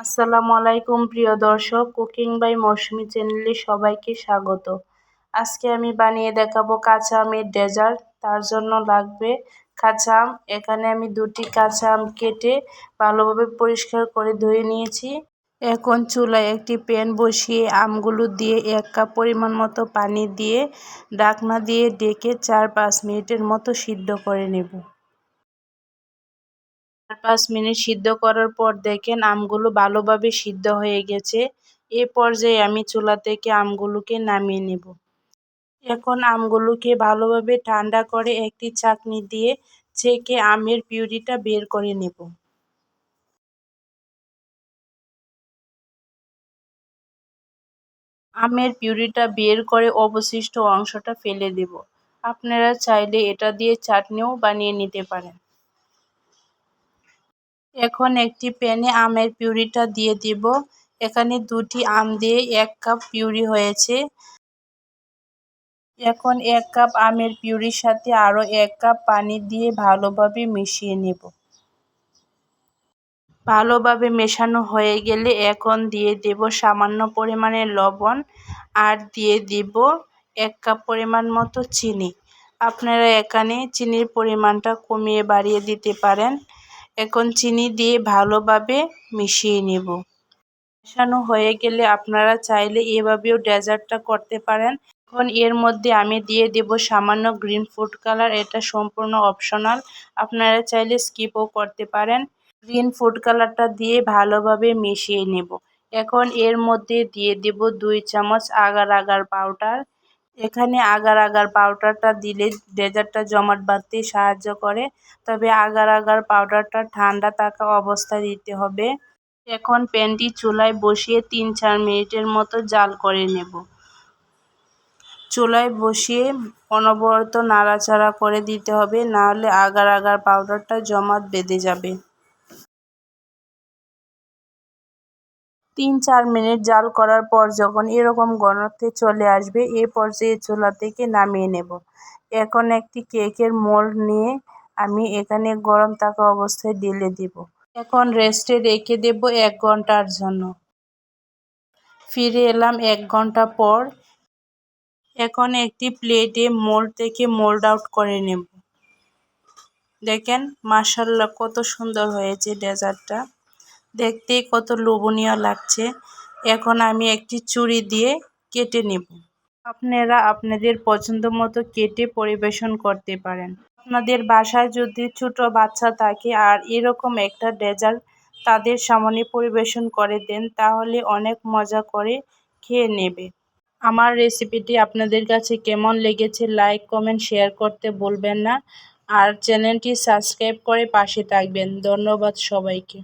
আসসালামু আলাইকুম, প্রিয় দর্শক। কুকিং বাই মৌসুমি চ্যানেলে সবাইকে স্বাগত। আজকে আমি বানিয়ে দেখাবো কাঁচা আমের ডেজার্ট। তার জন্য লাগবে কাঁচা আম। এখানে আমি দুটি কাঁচা আম কেটে ভালোভাবে পরিষ্কার করে ধুয়ে নিয়েছি। এখন চুলায় একটি প্যান বসিয়ে আমগুলো দিয়ে এক কাপ পরিমাণ মতো পানি দিয়ে ডাকনা দিয়ে ডেকে চার পাঁচ মিনিটের মতো সিদ্ধ করে নেব। পাঁচ মিনিট সিদ্ধ করার পর দেখেন আমগুলো ভালোভাবে সিদ্ধ হয়ে গেছে। এ পর্যায়ে আমি চুলা থেকে আমগুলোকে নামিয়ে নেব। এখন আমগুলোকে ভালোভাবে ঠান্ডা করে একটি চাকনি দিয়ে ছেঁকে আমের পিউরিটা বের করে নেব। আমের পিউরিটা বের করে অবশিষ্ট অংশটা ফেলে দেব। আপনারা চাইলে এটা দিয়ে চাটনিও বানিয়ে নিতে পারেন। এখন একটি প্যানে আমের পিউরিটা দিয়ে দিব। এখানে দুটি আম দিয়ে এক কাপ পিউরি হয়েছে। এখন এক কাপ আমের পিউরির সাথে আরও এক কাপ পানি দিয়ে ভালোভাবে মিশিয়ে নেব। ভালোভাবে মেশানো হয়ে গেলে এখন দিয়ে দেব সামান্য পরিমাণে লবণ আর দিয়ে দিব এক কাপ পরিমাণ মতো চিনি। আপনারা এখানে চিনির পরিমাণটা কমিয়ে বাড়িয়ে দিতে পারেন। এখন চিনি দিয়ে ভালোভাবে মিশিয়ে নেব। মেশানো হয়ে গেলে আপনারা চাইলে এভাবেও ডেজার্টটা করতে পারেন। এখন এর মধ্যে আমি দিয়ে দেব সামান্য গ্রিন ফুড কালার, এটা সম্পূর্ণ অপশনাল। আপনারা চাইলে স্কিপও করতে পারেন। গ্রিন ফুড কালারটা দিয়ে ভালোভাবে মিশিয়ে নেব। এখন এর মধ্যে দিয়ে দেব দুই চামচ আগার আগার পাউডার। এখানে আগার আগার পাউডারটা দিলে ডেজার্টটা জমাট বাঁধতে সাহায্য করে। তবে আগার আগার পাউডারটা ঠান্ডা থাকা অবস্থায় দিতে হবে। এখন প্যানটি চুলায় বসিয়ে তিন চার মিনিটের মতো জাল করে নেব। চুলায় বসিয়ে অনবরত নাড়াচাড়া করে দিতে হবে, নাহলে আগার আগার পাউডারটা জমাট বেঁধে যাবে। তিন চার মিনিট জাল করার পর যখন এরকম ঘনত্বে চলে আসবে, এ পর্যায়ে চুলা থেকে নামিয়ে নেব। এখন একটি কেকের মোল্ড নিয়ে আমি এখানে গরম থাকা অবস্থায় ঢেলে দেব। এখন রেস্টে রেখে দেব এক ঘণ্টার জন্য। ফিরে এলাম এক ঘণ্টা পর। এখন একটি প্লেটে মোল্ড থেকে মোল্ড আউট করে নেব। দেখেন মাসাল্লাহ কত সুন্দর হয়েছে ডেজার্টটা। দেখতে কত লোভনীয় লাগছে। এখন আমি একটি চুড়ি দিয়ে কেটে নেব। আপনারা আপনাদের পছন্দ মতো কেটে পরিবেশন করতে পারেন। আপনাদের বাসায় যদি ছোট বাচ্চা থাকে আর এরকম একটা ডেজার্ট তাদের সামনে পরিবেশন করে দেন, তাহলে অনেক মজা করে খেয়ে নেবে। আমার রেসিপিটি আপনাদের কাছে কেমন লেগেছে লাইক, কমেন্ট, শেয়ার করতে বলবেন না। আর চ্যানেলটি সাবস্ক্রাইব করে পাশে থাকবেন। ধন্যবাদ সবাইকে।